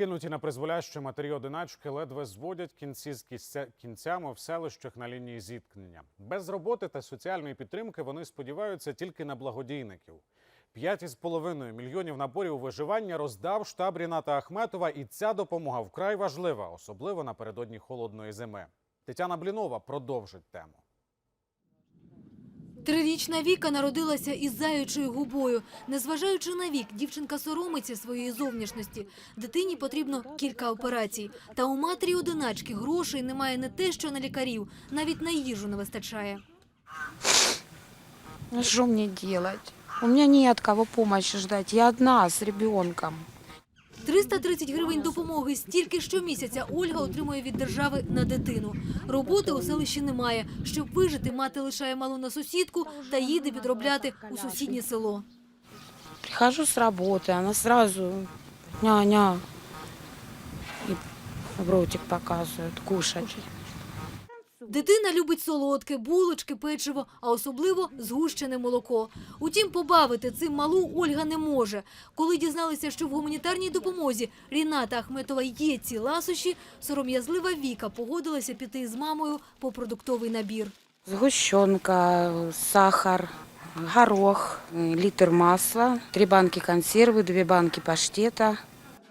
Кинуті на призволяще матері одиначки ледве зводять кінці з кінцями в селищах на лінії зіткнення. Без роботи та соціальної підтримки вони сподіваються тільки на благодійників. П'ять із половиною мільйонів наборів виживання роздав штаб Ріната Ахметова, і ця допомога вкрай важлива, особливо напередодні холодної зими. Тетяна Блінова продовжить тему. Трирічна Віка народилася із заючою губою. Незважаючи на вік, дівчинка соромиться своєї зовнішності. Дитині потрібно кілька операцій. Та у матері одиначки грошей немає не те, що на лікарів, навіть на їжу не вистачає. Ну что мне делать? У меня нет кого помощи ждать. Я одна с ребенком. 330 гривень допомоги стільки щомісяця Ольга отримує від держави на дитину. Роботи у селищі немає. Щоб вижити, мати лишає малу на сусідку та їде підробляти у сусіднє село. Прихожу з роботи, вона одразу ня-ня. І в ротик показують, кушать. Дитина любить солодке, булочки, печиво, а особливо згущене молоко. Утім, побавити цим малу Ольга не може. Коли дізналися, що в гуманітарній допомозі Ріната Ахметова є ці ласощі, сором'язлива Віка погодилася піти з мамою по продуктовий набір. Сгущенка, сахар, горох, литр масла, три банки консервы, две банки паштета.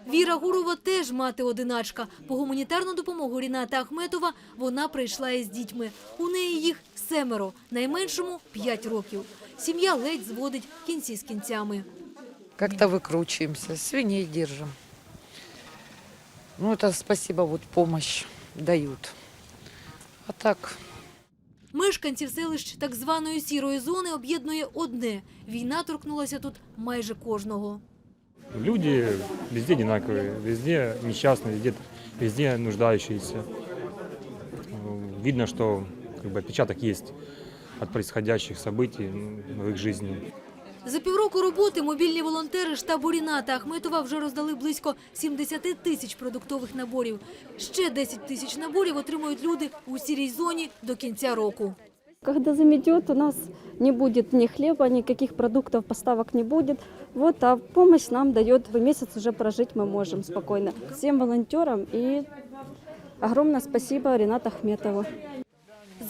Віра Гурова теж мати-одиначка. По гуманітарну допомогу Ріната Ахметова вона прийшла із дітьми. У неї їх семеро, найменшому – п'ять років. Сім'я ледь зводить кінці з кінцями. Как-то выкручиваемся, свиней держим. Ну, это спасибо, вот помощь дают. А так, Мешканців селищ так званої сірої зони об'єднує одне – війна торкнулася тут майже кожного. Люди везде одинаковые, везде несчастные, везде, везде нуждающиеся. Э, Видно, что как бы, отпечаток есть от происходящих событий ну, в их жизни. За півроку роботи мобільні волонтери штабу Ріната Ахметова вже роздали близько 70 тисяч продуктових наборів. Ще 10 тисяч наборів отримують люди у сірій зоні до кінця року. Когда заметет, у нас не будет ни хлеба, никаких продуктов, поставок не будет. Вот, а помощь нам дает, в месяц уже прожить мы можем спокойно. Всем волонтерам и огромное спасибо Ренату Ахметову.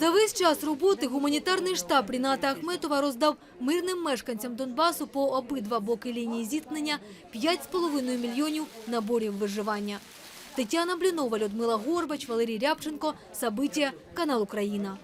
За весь час роботи гуманітарний штаб Ріната Ахметова роздав мирним мешканцям Донбасу по обидва боки лінії зіткнення 5,5 мільйонів наборів виживання. Тетяна Блінова, Людмила Горбач, Валерій Рябченко, Сабиття, канал Україна.